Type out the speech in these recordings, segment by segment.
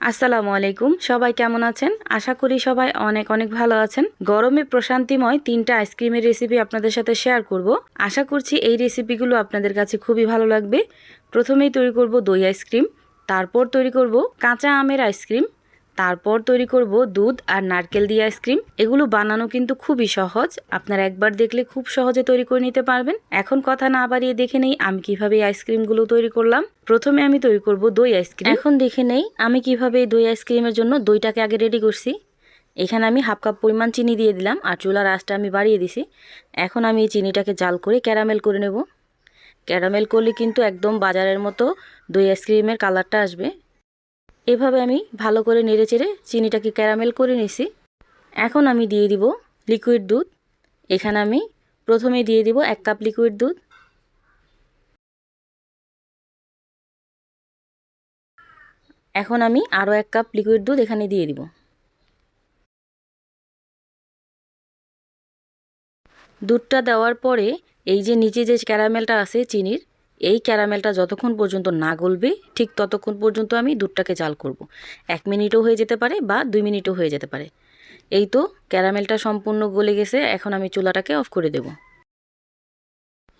আসসালামু আলাইকুম। সবাই কেমন আছেন? আশা করি সবাই অনেক অনেক ভালো আছেন। গরমে প্রশান্তিময় তিনটা আইসক্রিমের রেসিপি আপনাদের সাথে শেয়ার করব। আশা করছি এই রেসিপিগুলো আপনাদের কাছে খুবই ভালো লাগবে। প্রথমেই তৈরি করব দই আইসক্রিম। তারপর তৈরি করব কাঁচা আমের আইসক্রিম। তারপর তৈরি করব দুধ আর নারকেল দিয়ে আইসক্রিম এগুলো বানানো কিন্তু খুবই সহজ। আপনারা একবার দেখলে খুব সহজে তৈরি করে নিতে পারবেন। এখন কথা না বাড়িয়ে দেখে নেই আমি কীভাবে আইসক্রিমগুলো তৈরি করলাম। প্রথমে আমি তৈরি করব দই আইসক্রিম এখন দেখে নেই আমি কীভাবে এই দই আইসক্রিমের জন্য দইটাকে আগে রেডি করছি। এখানে আমি হাফ কাপ পরিমাণ চিনি দিয়ে দিলাম আর চুলার আঁচটা আমি বাড়িয়ে দিছি। এখন আমি এই চিনিটাকে জাল করে ক্যারামেল করে নেব। ক্যারামেল করলে কিন্তু একদম বাজারের মতো দই আইসক্রিমের কালারটা আসবে। এভাবে আমি ভালো করে নেড়ে চেড়ে চিনিটাকে ক্যারামেল করে নিছি। এখন আমি দিয়ে দিব লিকুইড দুধ। এখানে আমি প্রথমে দিয়ে দিব এক কাপ লিকুইড দুধ। এখন আমি আরও এক কাপ লিকুইড দুধ এখানে দিয়ে দিব। দুধটা দেওয়ার পরে এই যে নিচে যে ক্যারামেলটা আছে চিনির এই ক্যারামেলটা যতক্ষণ পর্যন্ত না গলবে, ঠিক ততক্ষণ পর্যন্ত আমি দুধটাকে জাল করব। এক মিনিটও হয়ে যেতে পারে বা দুই মিনিটও হয়ে যেতে পারে। এই তো ক্যারামেলটা সম্পূর্ণ গলে গেছে, এখন আমি চুলাটাকে অফ করে দেব।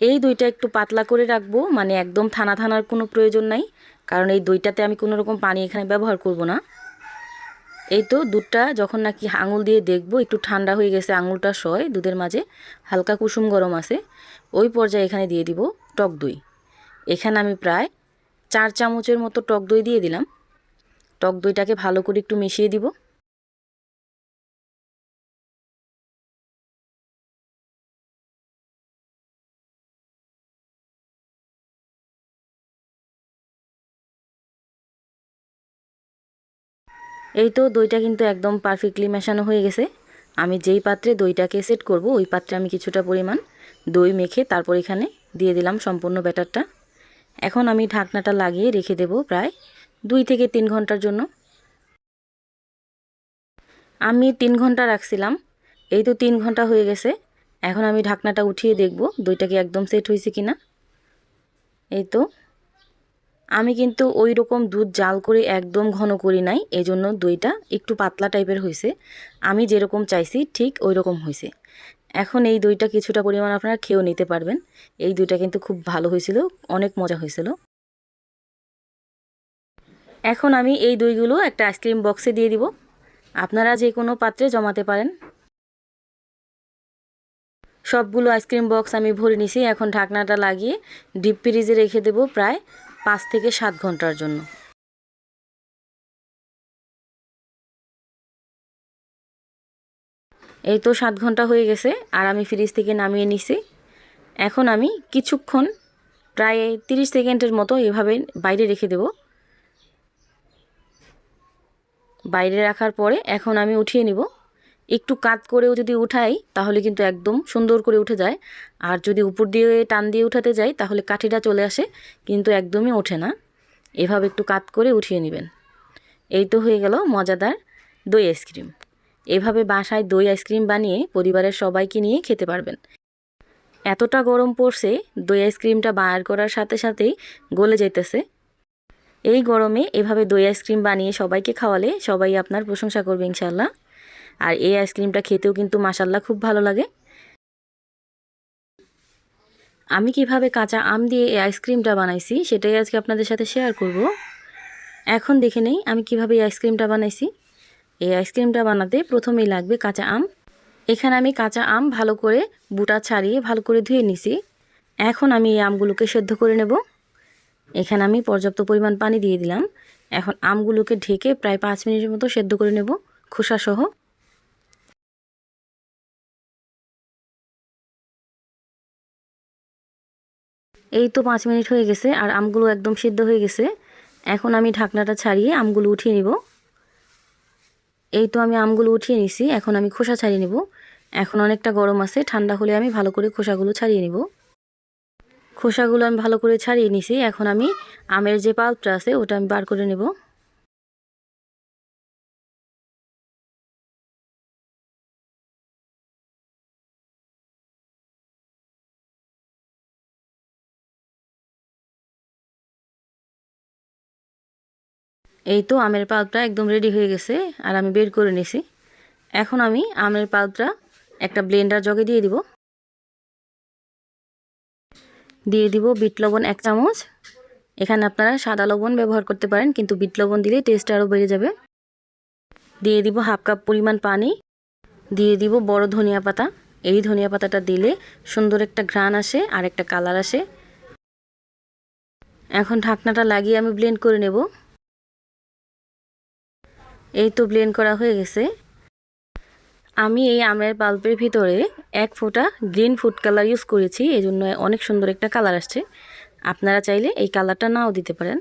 এই দইটা একটু পাতলা করে রাখব মানে একদম থানা থানার কোনো প্রয়োজন নাই, কারণ এই দইটাতে আমি কোনো রকম পানি এখানে ব্যবহার করব না। এই তো দুধটা যখন নাকি আঙুল দিয়ে দেখব, একটু ঠান্ডা হয়ে গেছে আঙুলটা সয় দুধের মাঝে, হালকা কুসুম গরম আছে, ওই পর্যায়ে এখানে দিয়ে দিব টক দই। এখানে আমি প্রায় চার চামচের মতো টক দই দিয়ে দিলাম। টক দইটাকে ভালো করে একটু মিশিয়ে দিব। এই তো দইটা কিন্তু একদম পারফেক্টলি মেশানো হয়ে গেছে। আমি যেই পাত্রে দইটাকে সেট করব, ওই পাত্রে আমি কিছুটা পরিমাণ দই মেখে তারপর এখানে দিয়ে দিলাম সম্পূর্ণ ব্যাটারটা। এখন আমি ঢাকনাটা লাগিয়ে রেখে দেব প্রায় দুই থেকে তিন ঘণ্টার জন্য। আমি তিন ঘণ্টা রাখছিলাম, এই তো তিন ঘণ্টা হয়ে গেছে। এখন আমি ঢাকনাটা উঠিয়ে দেখব দইটা কি একদম সেট হয়েছে কিনা। এই তো। আমি কিন্তু ওই রকম দুধ জাল করে একদম ঘন করি নাই, এজন্য দইটা একটু পাতলা টাইপের হয়েছে। আমি যেরকম চাইছি ঠিক ওই রকম হয়েছে। এখন এই দইটা কিছুটা পরিমাণ আপনারা খেয়েও নিতে পারবেন। এই দইটা কিন্তু খুব ভালো হয়েছিল, অনেক মজা হয়েছিল। এখন আমি এই দইগুলো একটা আইসক্রিম বক্সে দিয়ে দিব। আপনারা যে কোনো পাত্রে জমাতে পারেন। সবগুলো আইসক্রিম বক্স আমি ভরে নিছি। এখন ঢাকনাটা লাগিয়ে ডিপ ফ্রিজে রেখে দেব প্রায় পাঁচ থেকে সাত ঘণ্টার জন্য। এই তো সাত ঘণ্টা হয়ে গেছে, আর আমি ফ্রিজ থেকে নামিয়ে নিছি। এখন আমি কিছুক্ষণ প্রায় তিরিশ সেকেন্ডের মতো এভাবে বাইরে রেখে দেব। বাইরে রাখার পরে এখন আমি উঠিয়ে নিব। একটু কাত করেও যদি উঠাই, তাহলে কিন্তু একদম সুন্দর করে উঠে যায়। আর যদি উপর দিয়ে টান দিয়ে উঠাতে যাই, তাহলে কাঠিটা চলে আসে, কিন্তু একদমই ওঠে না। এভাবে একটু কাত করে উঠিয়ে নেবেন। এই তো হয়ে গেল মজাদার দই আইসক্রিম এভাবে বাসায় দই আইসক্রিম বানিয়ে পরিবারের সবাইকে নিয়ে খেতে পারবেন। এতটা গরম পড়ছে, দই আইসক্রিমটা বার করার সাথে সাথেই গলে যেতেছে এই গরমে এভাবে দই আইসক্রিম বানিয়ে সবাইকে খাওয়ালে সবাই আপনার প্রশংসা করবে ইনশাল্লাহ আর এই আইসক্রিমটা খেতেও কিন্তু মাসাল্লাহ খুব ভালো লাগে। আমি কীভাবে কাঁচা আম দিয়ে এই আইসক্রিমটা বানাইছি সেটাই আজকে আপনাদের সাথে শেয়ার করব। এখন দেখে নেই আমি কীভাবে এই আইসক্রিমটা বানাইছি। এই আইসক্রিমটা বানাতে প্রথমেই লাগবে কাঁচা আম। এখানে আমি কাঁচা আম ভালো করে বুটা ছাড়িয়ে ভালো করে ধুয়ে নিছি। এখন আমি এই আমগুলোকে সেদ্ধ করে নেব। এখানে আমি পর্যাপ্ত পরিমাণ পানি দিয়ে দিলাম। এখন আমগুলোকে ঢেকে প্রায় পাঁচ মিনিটের মতো সেদ্ধ করে নেব খোসা সহ এই তো পাঁচ মিনিট হয়ে গেছে আর আমগুলো একদম সিদ্ধ হয়ে গেছে। এখন আমি ঢাকনাটা ছাড়িয়ে আমগুলো উঠিয়ে নিব। এই তো আমি আমগুলো উঠিয়ে নিছি, এখন আমি খোসা ছাড়িয়ে নেব। এখন অনেকটা গরম আছে, ঠান্ডা হলে আমি ভালো করে খোসাগুলো ছাড়িয়ে নেব। খোসাগুলো আমি ভালো করে ছাড়িয়ে নিছি, এখন আমি আমের যে পাল্পটা আছে, ওটা আমি বার করে নেব। এই তো আমের পাল্পটা একদম রেডি হয়ে গেছে, আর আমি বের করে নিছি। এখন আমি আমের পাল্পটা একটা ব্লেন্ডার জগে দিয়ে দিব। দিয়ে দিব বিট লবণ এক চামচ। এখানে আপনারা সাদা লবণ ব্যবহার করতে পারেন, কিন্তু বিট লবণ দিলে টেস্ট আরও বেড়ে যাবে। দিয়ে দিব হাফ কাপ পরিমাণ পানি। দিয়ে দিব বড় ধনিয়া পাতা। এই ধনিয়া পাতাটা দিলে সুন্দর একটা ঘ্রাণ আসে, আর একটা কালার আসে। এখন ঢাকনাটা লাগিয়ে আমি ব্লেন্ড করে নেব। এই তো ব্লেন্ড করা হয়ে গেছে। আমি এই আমের পাল্পের ভিতরে এক ফোঁটা গ্রিন ফুড কালার ইউজ করেছি এই জন্য অনেক সুন্দর একটা কালার আসছে। আপনারা চাইলে এই কালারটা নাও দিতে পারেন।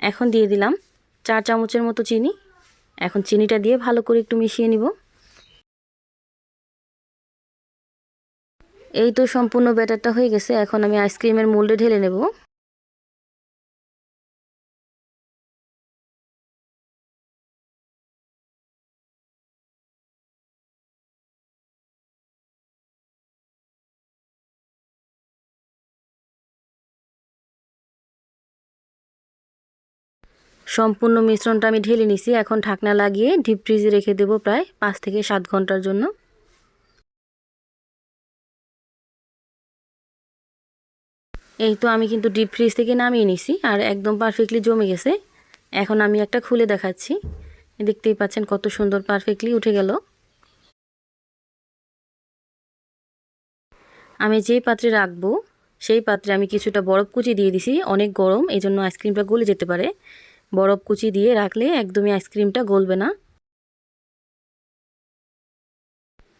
এখন দিয়ে দিলাম চার চামচের মতো চিনি। এখন চিনিটা দিয়ে ভালো করে একটু মিশিয়ে নিব। এই তো সম্পূর্ণ ব্যাটারটা হয়ে গেছে। এখন আমি আইসক্রিমের মোল্ডে ঢেলে নেব। সম্পূর্ণ মিশ্রণটা আমি ঢেলে নিছি। এখন ঢাকনা লাগিয়ে ডিপ ফ্রিজে রেখে দেব প্রায় পাঁচ থেকে সাত ঘণ্টার জন্য। এই তো আমি কিন্তু ডিপ ফ্রিজ থেকে নামিয়ে নিছি আর একদম পারফেক্টলি জমে গেছে। এখন আমি একটা খুলে দেখাচ্ছি। দেখতেই পাচ্ছেন কত সুন্দর পারফেক্টলি উঠে গেল। আমি যেই পাত্রে রাখব, সেই পাত্রে আমি কিছুটা বরফ কুচি দিয়ে দিছি। অনেক গরম এই জন্য আইসক্রিমটা গলে যেতে পারে। বরফ কুচি দিয়ে রাখলে একদমই আইসক্রিমটা গলবে না।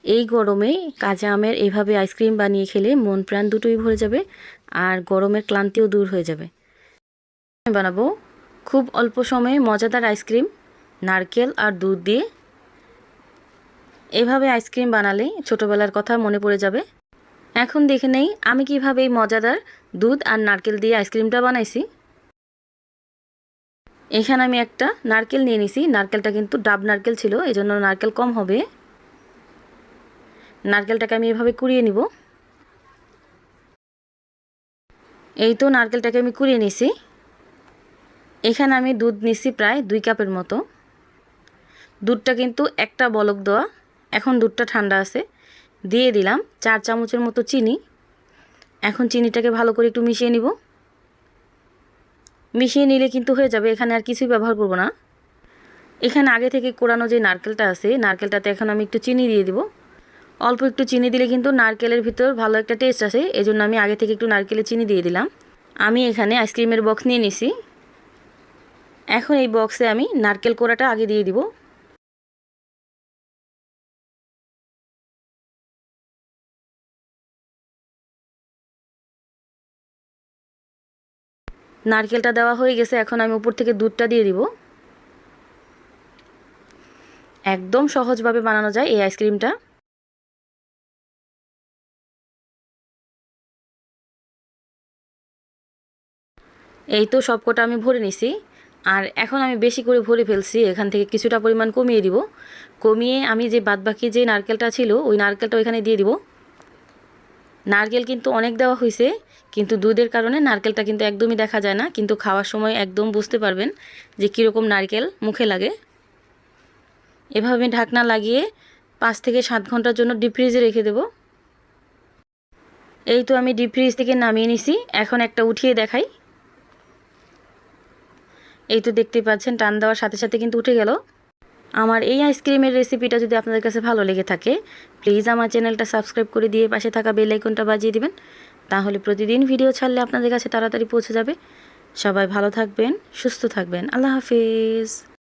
এই গরমে কাঁচা আমের এভাবে আইসক্রিম বানিয়ে খেলে মন প্রাণ দুটোই ভরে যাবে আর গরমের ক্লান্তিও দূর হয়ে যাবে। বানাবো খুব অল্প সময়ে মজাদার আইসক্রিম, নারকেল আর দুধ দিয়ে। এভাবে আইসক্রিম বানালে ছোটোবেলার কথা মনে পড়ে যাবে। এখন দেখে নেই আমি কীভাবে এই মজাদার দুধ আর নারকেল দিয়ে আইসক্রিমটা বানাইছি। এখানে আমি একটা নারকেল নিয়ে নিছি। নারকেলটা কিন্তু ডাব নারকেল ছিল এই জন্য নারকেল কম হবে। নারকেলটাকে আমি এভাবে কুড়িয়ে নিব। এই তো নারকেলটাকে আমি কুড়িয়ে নিছি। এখানে আমি দুধ নিছি প্রায় দুই কাপের মতো। দুধটা কিন্তু একটা বলক দেওয়া। এখন দুধটা ঠান্ডা আছে। দিয়ে দিলাম চার চামচের মতো চিনি। এখন চিনিটাকে ভালো করে একটু মিশিয়ে নিব। মিশিয়ে নিলে কিন্তু হয়ে যাবে, এখানে আর কিছুই ব্যবহার করব না। এখানে আগে থেকে কোরানো যে নারকেলটা আছে, নারকেলটাতে এখন আমি একটু চিনি দিয়ে দিব। অল্প একটু চিনি দিলে কিন্তু নারকেলের ভিতর ভালো একটা টেস্ট আছে এই জন্য আমি আগে থেকে একটু নারকেলে চিনি দিয়ে দিলাম। আমি এখানে আইসক্রিমের বক্স নিয়ে নিছি। এখন এই বক্সে আমি নারকেল কোড়াটা আগে দিয়ে দিব। নারকেলটা দেওয়া হয়ে গেছে, এখন আমি উপর থেকে দুধটা দিয়ে দিব। একদম সহজভাবে বানানো যায় এই আইসক্রিমটা। এই তো সবকটা আমি ভরে নিছি, আর এখন আমি বেশি করে ভরে ফেলছি, এখান থেকে কিছুটা পরিমাণ কমিয়ে দিব। কমিয়ে আমি যে বাদবাকি যে নারকেলটা ছিল, ওই নারকেলটা ওইখানে দিয়ে দিব। নারকেল কিন্তু অনেক দেওয়া হয়েছে কিন্তু দুধের কারণে নারকেলটা কিন্তু একদমই দেখা যায় না, কিন্তু খাওয়ার সময় একদম বুঝতে পারবেন যে কীরকম নারকেল মুখে লাগে। এভাবে ঢাকনা লাগিয়ে পাঁচ থেকে সাত ঘণ্টার জন্য ডিপ ফ্রিজে রেখে দেব। এই তো আমি ডিপ ফ্রিজ থেকে নামিয়ে নিছি, এখন একটা উঠিয়ে দেখাই। এই তো দেখতে পাচ্ছেন, টান দেওয়ার সাথে সাথে কিন্তু উঠে গেল। আমার এই আইসক্রিমের রেসিপিটা যদি আপনাদের কাছে ভালো লেগে থাকে প্লিজ আমার চ্যানেলটা সাবস্ক্রাইব করে দিয়ে পাশে থাকা বেল আইকনটা বাজিয়ে দিবেন। তাহলে প্রতিদিন ভিডিও ছাড়লে আপনাদের কাছে তাড়াতাড়ি পৌঁছে যাবে। সবাই ভালো থাকবেন, সুস্থ থাকবেন। আল্লাহ হাফিজ।